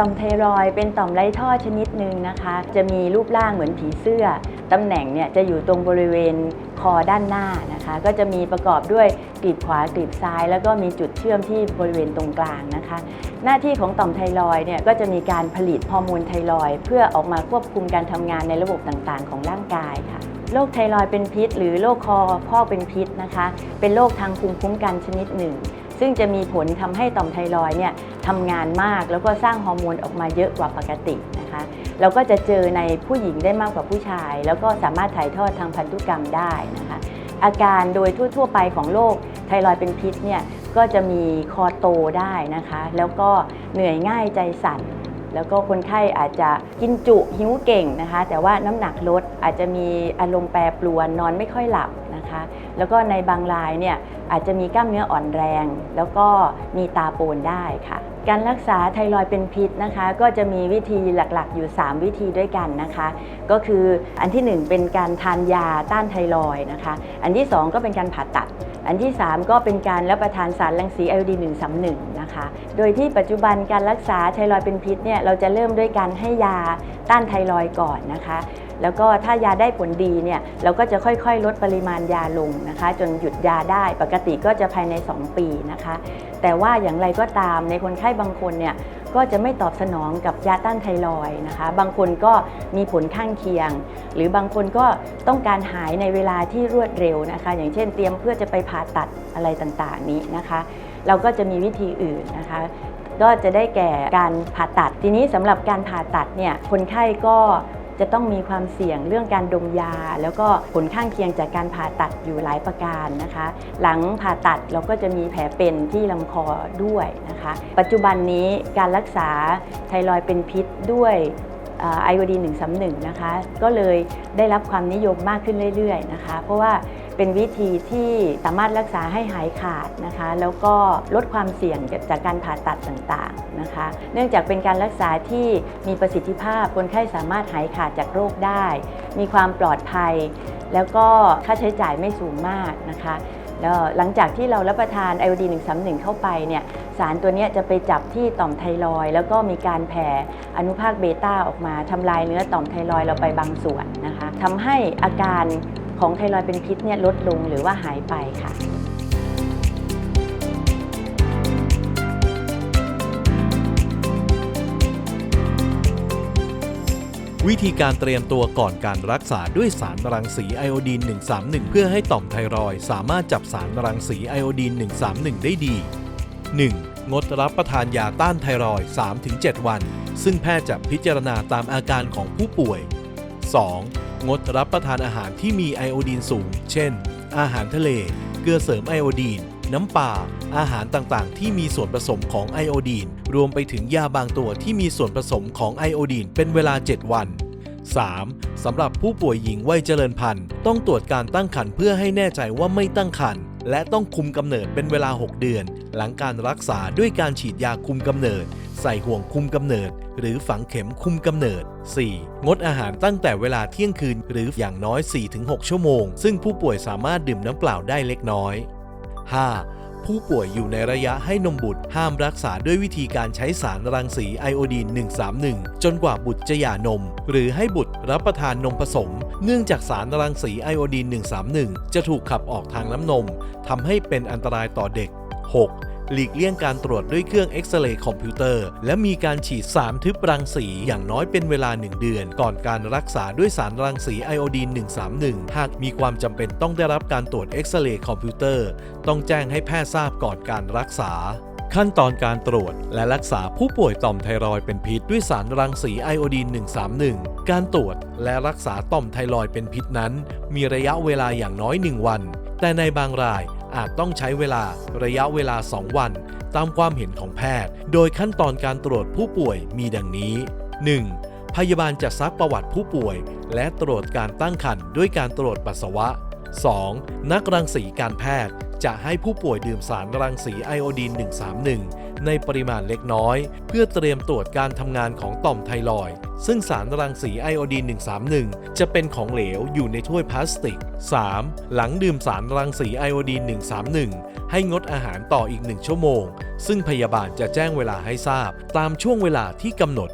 ต่อมไทรอยเป็นต่อมไร้ท่อชนิดหนึ่งนะคะ จะมีรูปร่างเหมือนผีเสื้อ ตำแหน่งเนี่ยจะอยู่ตรงบริเวณคอด้านหน้านะคะ ก็จะมีประกอบด้วยกลีบขวากลีบซ้าย แล้วก็มีจุดเชื่อมที่บริเวณตรงกลางนะคะ หน้าที่ของต่อมไทรอยเนี่ยก็จะมีการผลิตฮอร์โมนไทรอยเพื่อออกมาควบคุมการทำงานในระบบต่างๆ ของร่างกายค่ะโรคไทรอยเป็นพิษ หรือโรคคอพอกเป็นพิษนะคะ เป็นโรคทางภูมิคุ้มกันชนิดหนึ่ง ซึ่งจะมีผลทำให้ต่อมไทรอยเนี่ยทำงานมาก แล้วก็สร้างฮอร์โมนออกมาเยอะกว่าปกตินะคะเราก็จะเจอในผู้หญิงได้มากกว่าผู้ชาย แล้วก็สามารถถ่ายทอดทางพันธุกรรมได้นะคะอาการโดยทั่ว ๆ ไปของโรคไทรอยเป็นพิษเนี่ยก็จะมีคอโตได้นะคะ แล้วก็เหนื่อยง่ายใจสั่นแล้วก็คนไข้อาจจะกินจุหิวเก่งนะคะ แต่ว่าน้ำหนักลดอาจจะมีอารมณ์แปรปรวนนอนไม่ค่อยหลับ นะคะ แล้วก็ในบางรายเนี่ยอาจจะมีกล้ามเนื้ออ่อนแรง แล้วก็มีตาโปนได้ค่ะ การรักษาไทรอยด์เป็นพิษนะคะ ก็จะมีวิธีหลักๆ อยู่ 3 วิธีด้วยกันนะคะ ก็คืออันทีหนึ่1 เป็นการทานยาต้านไทรอยนะคะ อันที่ 2 ก็เป็นการผ่าตัด อันที่ 3 ก็เป็นการรับประทานสารรังสีไอโอดีน131 นะคะ โดยที่ปัจจุบันการรักษาไทรอยด์เป็นพิษเนี่ยเราจะเริ่มด้วยการให้ยาต้านไทรอยด์ก่อนนะคะ แล้วก็ถ้ายาได้ผลดีเนี่ยเราก็จะค่อยๆ ลดปริมาณยาลงนะคะ จนหยุดยาได้ปกติก็จะภายใน 2 ปีนะคะ แต่ว่าอย่างไรก็ตามในคนไข้บางคนเนี่ย ก็จะไม่ตอบสนองกับยาต้านไทรอยนะคะ บางคนก็มีผลข้างเคียง หรือบางคนก็ต้องการหายในเวลาที่รวดเร็วนะคะ อย่างเช่นเตรียมเพื่อจะไปผ่าตัดอะไรต่างๆนี้นะคะ เราก็จะมีวิธีอื่นนะคะก็จะได้แก่การผ่าตัด ทีนี้สำหรับการผ่าตัดเนี่ยคนไข้ก็ จะต้องมีความเสี่ยงเรื่องการดมยา แล้วก็ผลข้างเคียงจากการผ่าตัดอยู่หลายประการนะคะ หลังผ่าตัดเราก็จะมีแผลเป็นที่ลำคอด้วยนะคะ ปัจจุบันนี้การรักษาไทรอยด์เป็นพิษด้วยไอโอดีน131นะคะ ก็เลยได้รับความนิยมมากขึ้นเรื่อยๆนะคะ เพราะว่า เป็นวิธีที่สามารถรักษาให้หายขาดนะคะ แล้วก็ลดความเสี่ยงจากการผ่าตัดต่างๆนะคะ เนื่องจากเป็นการรักษาที่มีประสิทธิภาพคนไข้สามารถหายขาดจากโรคได้ มีความปลอดภัย แล้วก็ค่าใช้จ่ายไม่สูงมากนะคะแล้วหลังจากที่เรารับประทานไอโอดีน131 เข้าไปเนี่ยสารตัวนี้จะไปจับที่ต่อมไทรอย แล้วก็มีการแผ่อนุภาคเบต้าออกมาทำลายเนื้อต่อมไทรอยเราไปบางส่วนนะคะทำให้อาการ ของไทรอยด์เป็นพิษเนี่ยลดลงหรือว่าหายไปค่ะวิธีการเตรียมตัวก่อนการรักษาด้วยสารรังสีไอโอดีน 131 เพื่อให้ต่อมไทรอยสามารถจับสารรังสีไอโอดีน 131 ได้ดี 1. งดรับประทานยาต้านไทรอย 3-7 วัน ซึ่งแพทย์จะพิจารณาตามอาการของผู้ป่วย 2. งดรับประทานอาหารที่มีไอโอดีนสูง เช่น อาหารทะเล เกลือเสริมไอโอดีน น้ำปลาอาหารต่างๆ ที่มีส่วนผสมของไอโอดีน รวมไปถึงยาบางตัวที่มีส่วนผสมของไอโอดีนเป็นเวลา 7 วัน 3. สำหรับผู้ป่วยหญิงวัยเจริญพันธุ์ ต้องตรวจการตั้งครรภ์เพื่อให้แน่ใจว่าไม่ตั้งครรภ์และต้องคุมกำเนิดเป็นเวลา 6 เดือน หลังการรักษาด้วยการฉีดยาคุมกำเนิด ใส่ห่วงคุมกำเนิด หรือฝังเข็มคุมกำเนิด 4. งดอาหารตั้งแต่เวลาเที่ยงคืนหรืออย่างน้อย 4-6 ชั่วโมง ซึ่งผู้ป่วยสามารถดื่มน้ำเปล่าได้เล็กน้อย 5. ผู้ป่วยอยู่ในระยะให้นมบุตร ห้ามรักษาด้วยวิธีการใช้สารรังสีไอโอดีน 131 จนกว่าบุตรจะหย่านม หรือให้บุตรรับประทานนมผสม เนื่องจากสารรังสีไอโอดีน 131 จะถูกขับออกทางน้ำนมทำให้เป็นอันตรายต่อเด็ก 6. หลีกเลี่ยงการตรวจด้วยเครื่องเอ็กซเรย์คอมพิวเตอร์ และมีการฉีดสารทึบรังสีอย่างน้อยเป็นเวลา 1 เดือน ก่อนการรักษาด้วยสารรังสีไอโอดีน 131 หากมีความจำเป็นต้องได้รับการตรวจเอ็กซเรย์คอมพิวเตอร์ ต้องแจ้งให้แพทย์ทราบก่อนการรักษาขั้นตอนการตรวจและรักษาผู้ป่วยต่อมไทรอยด์เป็นพิษด้วยสารรังสีไอโอดีน 131 การตรวจและรักษาต่อมไทรอยด์เป็นพิษนั้น มีระยะเวลาอย่างน้อย 1 วัน แต่ในบางราย อาจต้องใช้เวลาระยะเวลา 2 วัน ตามความเห็นของแพทย์ โดยขั้นตอนการตรวจผู้ป่วยมีดังนี้ 1. พยาบาลจะซักประวัติผู้ป่วย และตรวจการตั้งครรภ์ด้วยการตรวจปัสสาวะ 2. นักรังสีการแพทย์จะให้ผู้ป่วยดื่มสารรังสีไอโอดีน 131 ในปริมาณเล็กน้อย เพื่อเตรียมตรวจการทำงานของต่อมไทรอยด์ซึ่งสารรังสีไอโอดีน131 จะเป็นของเหลวอยู่ในถ้วยพลาสติก 3. หลังดื่มสารรังสีไอโอดีน131 ให้งดอาหารต่ออีก 1 ชั่วโมง ซึ่งพยาบาลจะแจ้งเวลาให้ทราบ ตามช่วงเวลาที่กำหนด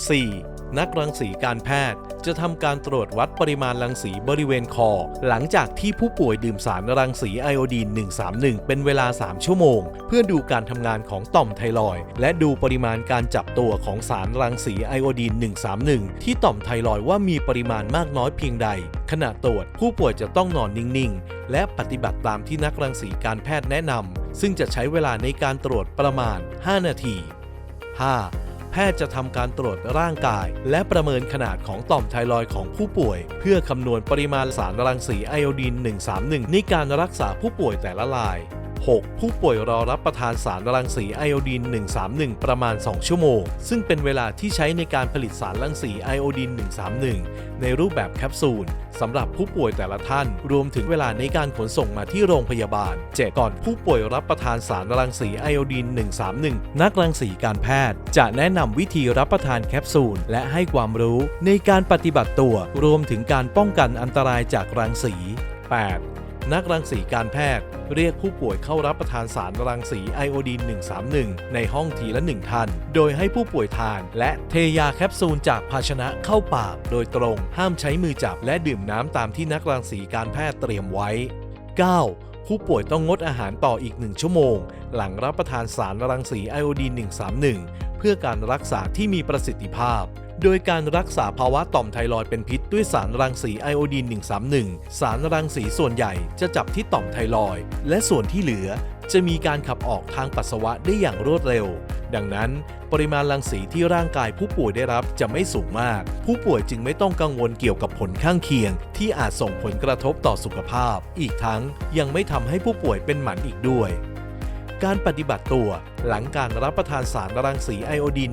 4. นักรังสีการแพทย์จะทำการตรวจวัดปริมาณรังสีบริเวณคอ หลังจากที่ผู้ป่วยดื่มสารรังสีไอโอดีน 131 เป็นเวลา 3 ชั่วโมง เพื่อดูการทำงานของต่อมไทรอยและดูปริมาณการจับตัวของสารรังสีไอโอดีน 131 ที่ต่อมไทรอยว่ามีปริมาณมากน้อยเพียงใด ขณะตรวจผู้ป่วยจะต้องนอนนิ่ง ๆ และปฏิบัติตามที่นักรังสีการแพทย์แนะนำซึ่งจะใช้เวลาในการตรวจประมาณ 5 นาที 5. แพทย์จะทำการตรวจร่างกาย และประเมินขนาดของต่อมไทรอยด์ของผู้ป่วย เพื่อคำนวณปริมาณสารรังสีไอโอดีน 131 ในการรักษาผู้ป่วยแต่ละราย 6. ผู้ป่วยรอรับประทานสารรังสีไอโอดีน 131 ประมาณ 2 ชั่วโมง ซึ่งเป็นเวลาที่ใช้ในการผลิตสารรังสีไอโอดีน 131 ในรูปแบบแคปซูลสำหรับผู้ป่วยแต่ละท่าน รวมถึงเวลาในการขนส่งมาที่โรงพยาบาล 7. ก่อนผู้ป่วยรับประทานสารรังสีไอโอดีน 131 นักรังสีการแพทย์ จะแนะนำวิธีรับประทานแคปซูล และให้ความรู้ในการปฏิบัติตัว รวมถึงการป้องกันอันตรายจากรังสี 8. นักรังสีการแพทย์ เรียกผู้ป่วยเข้ารับประทานสารรังสีไอโอดีน 131 ในห้องทีละ 1 ท่าน โดยให้ผู้ป่วยทาน และเทยาแคปซูลจากภาชนะเข้าปาก โดยตรงห้ามใช้มือจับและดื่มน้ำตามที่นักรังสีการแพทย์เตรียมไว้ 9. ผู้ป่วยต้องงดอาหารต่ออีก 1 ชั่วโมง หลังรับประทานสารรังสีไอโอดีน 131 เพื่อการรักษาที่มีประสิทธิภาพ โดยการรักษาภาวะต่อมไทรอยด์เป็นพิษด้วยสารรังสีไอโอดีน 131 สารรังสีส่วนใหญ่จะจับที่ต่อมไทรอยด์และส่วนที่เหลือจะมีการขับออกทางปัสสาวะได้อย่างรวดเร็ว ดังนั้น ปริมาณรังสีที่ร่างกายผู้ป่วยได้รับจะไม่สูงมาก ผู้ป่วยจึงไม่ต้องกังวลเกี่ยวกับผลข้างเคียง ที่อาจส่งผลกระทบต่อสุขภาพ อีกทั้งยังไม่ทำให้ผู้ป่วยเป็นหมันอีกด้วย การปฏิบัติตัว หลังการรับประทานสารรังสีไอโอดีน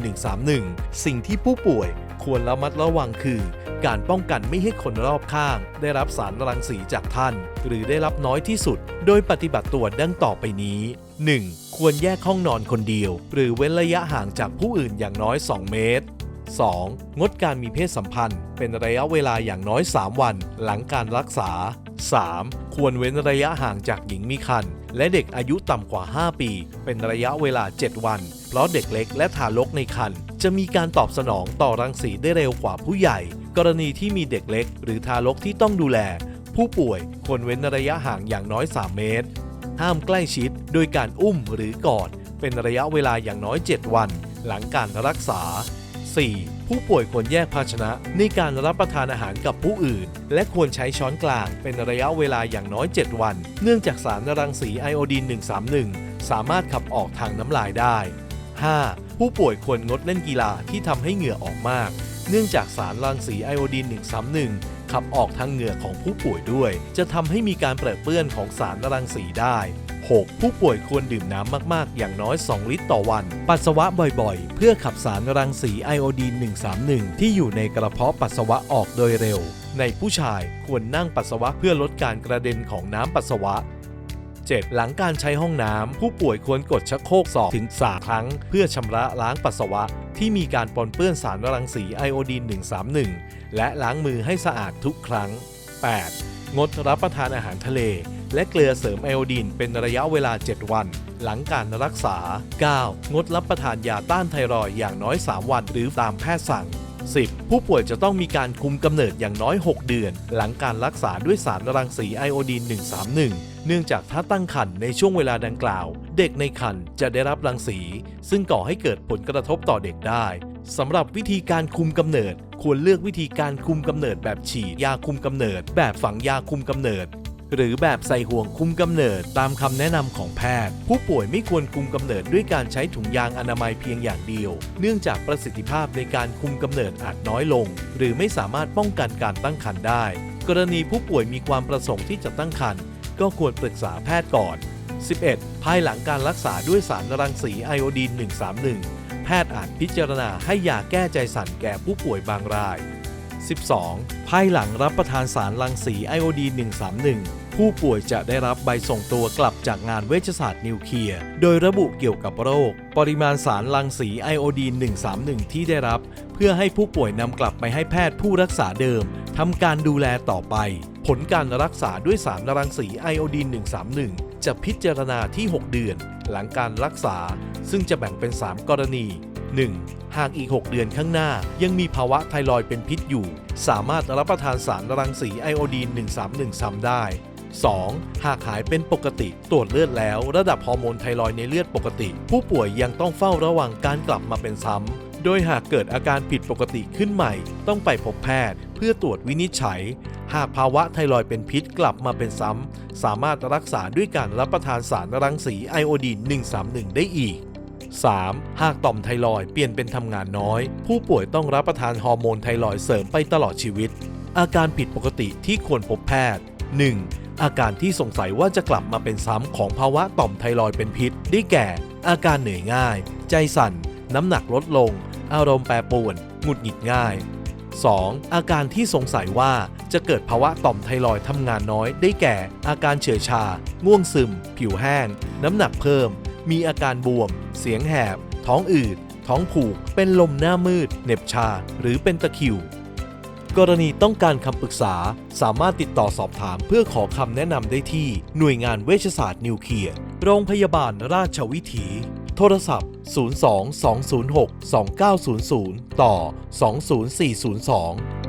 131 สิ่งที่ผู้ป่วยควรระมัดระวังคือ การป้องกันไม่ให้คนรอบข้าง ได้รับสารรังสีจากท่าน หรือได้รับน้อยที่สุด โดยปฏิบัติตัวดังต่อไปนี้ 1. ควรแยกห้องนอนคนเดียว หรือเว้นระยะห่างจากผู้อื่นอย่างน้อย 2 เมตร 2. งดการมีเพศสัมพันธ์ เป็นระยะเวลาอย่างน้อย 3 วัน หลังการรักษา 3. ควรเว้นระยะห่างจากหญิงมีครรภ์ และเด็กอายุต่ำกว่า 5 ปี เป็นระยะเวลา 7 วัน เพราะเด็กเล็กและทารกในครรภ์จะมีการตอบสนองต่อรังสีได้เร็วกว่าผู้ใหญ่ กรณีที่มีเด็กเล็ก หรือทารกที่ต้องดูแล ผู้ป่วยควรเว้นระยะห่างอย่างน้อย 3 เมตร ห้ามใกล้ชิด โดยการอุ้มหรือกอด เป็นระยะเวลาอย่างน้อย 7 วัน หลังการรักษา 4. ผู้ป่วยควรแยกภาชนะในการรับประทานอาหารกับผู้อื่น และควรใช้ช้อนกลางเป็นระยะเวลาอย่างน้อย 7 วัน เนื่องจากสารรังสีไอโอดีน 131 สามารถขับออกทางน้ำลายได้ 5. ผู้ป่วยควรงดเล่นกีฬาที่ทำให้เหงื่อออกมาก เนื่องจากสารรังสีไอโอดีน 131 ขับออกทางเหงื่อของผู้ป่วยด้วย จะทำให้มีการเปรอะเปื้อนของสารรังสีได้ 6. ผู้ป่วยควรดื่มน้ำมากๆ อย่างน้อย 2 ลิตรต่อวัน ปัสสาวะบ่อยๆ เพื่อขับสารรังสีไอโอดีน131 ที่อยู่ในกระเพาะปัสสาวะออกโดยเร็ว ในผู้ชายควรนั่งปัสสาวะเพื่อลดการกระเด็นของน้ำปัสสาวะ 7. หลังการใช้ห้องน้ำ ผู้ป่วยควรกดชักโครก2ถึง3ครั้ง เพื่อชำระล้างปัสสาวะ ที่มีการปนเปื้อนสารรังสีไอโอดีน131 และล้างมือให้สะอาดทุกครั้ง 8. งดรับประทานอาหารทะเล และเกลือเสริมไอโอดีนเป็นระยะเวลา 7 วัน หลังการรักษา 9. งดรับประทานยาต้านไทรอยอย่างน้อย 3 วันหรือตามแพทย์สั่ง 10. ผู้ป่วยจะต้องมีการคุมกำเนิดอย่างน้อย 6 เดือน หลังการรักษาด้วยสารรังสีไอโอดีน 131 เนื่องจากถ้าตั้งครรภ์ในช่วงเวลาดังกล่าว เด็กในครรภ์จะได้รับรังสี ซึ่งก่อให้เกิดผลกระทบต่อเด็กได้สำหรับวิธีการคุมกำเนิด ควรเลือกวิธีการคุมกำเนิดแบบฉีดยาคุมกำเนิด แบบฝังยาคุมกำเนิด หรือแบบใส่ห่วงคุมกำเนิดตามคำแนะนำของแพทย์ ผู้ป่วยไม่ควรคุมกำเนิดด้วยการใช้ถุงยางอนามัยเพียงอย่างเดียว เนื่องจากประสิทธิภาพในการคุมกำเนิดอาจน้อยลง หรือไม่สามารถป้องกันการตั้งครรภ์ได้ กรณีผู้ป่วยมีความประสงค์ที่จะตั้งครรภ์ก็ควรปรึกษาแพทย์ก่อน 11. ภายหลังการรักษาด้วยสารรังสีไอโอดีน 131 แพทย์อาจพิจารณาให้ยาแก้ใจสั่นแก่ผู้ป่วยบางราย 12. ภายหลังรับประทานสารรังสีไอโอดี131 ผู้ป่วยจะได้รับใบส่งตัวกลับจากงานเวชศาสตร์นิวเคลียร์ โดยระบุเกี่ยวกับโรค ปริมาณสารรังสีไอโอดีน131 ที่ได้รับ เพื่อให้ผู้ป่วยนำกลับไปให้แพทย์ผู้รักษาเดิมทำการดูแลต่อไป ผลการรักษาด้วยสารรังสีไอโอดีน131 จะพิจารณาที่ 6 เดือน หลังการรักษา ซึ่งจะแบ่งเป็น 3 กรณี 1. หากอีก 6 เดือนข้างหน้า ยังมีภาวะไทรอยด์เป็นพิษอยู่ สามารถรับประทานสารรังสีไอโอดีน 131 ซ้ำได้ 2. หากหายเป็นปกติตรวจเลือดแล้ว ระดับฮอร์โมนไทรอยในเลือดปกติ ผู้ป่วยยังต้องเฝ้าระวังการกลับมาเป็นซ้ำ โดยหากเกิดอาการผิดปกติขึ้นใหม่ ต้องไปพบแพทย์ เพื่อตรวจวินิจฉัย หากภาวะไทรอยด์เป็นพิษกลับมาเป็นซ้ำ สามารถรักษาด้วยการรับประทานสารรังสีไอโอดีน 131 ได้อีก 3. หากต่อมไทรอยเปลี่ยนเป็นทำงานน้อย ผู้ป่วยต้องรับประทานฮอร์โมนไทรอยเสริมไปตลอดชีวิต อาการผิดปกติที่ควรพบแพทย์ 1. อาการที่สงสัยว่าจะกลับมาเป็นซ้ำของภาวะต่อมไทรอยเป็นพิษ ได้แก่ อาการเหนื่อยง่าย ใจสั่น น้ำหนักลดลง อารมณ์แปรปรวนหงุดหงิดง่าย 2. อาการที่สงสัยว่าจะเกิดภาวะต่อมไทรอยทำงานน้อย ได้แก่ อาการเฉื่อยชา ง่วงซึม ผิวแห้ง น้ำหนักเพิ่ม มีอาการบวม เสียงแหบ ท้องอืด ท้องผูก เป็นลมหน้ามืด เหน็บชา หรือเป็นตะคริว กรณีต้องการคำปรึกษา สามารถติดต่อสอบถามเพื่อขอคำแนะนำได้ที่ หน่วยงานเวชศาสตร์นิวเคลียร์ โรงพยาบาลราชวิถี โทรศัพท์ 02 206 2900 ต่อ 20402